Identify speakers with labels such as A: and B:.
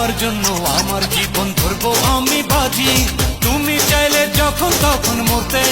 A: জন্য আমার জীবন ধরবো আমি বাজি। তুমি চাইলে যখন তখন মরতে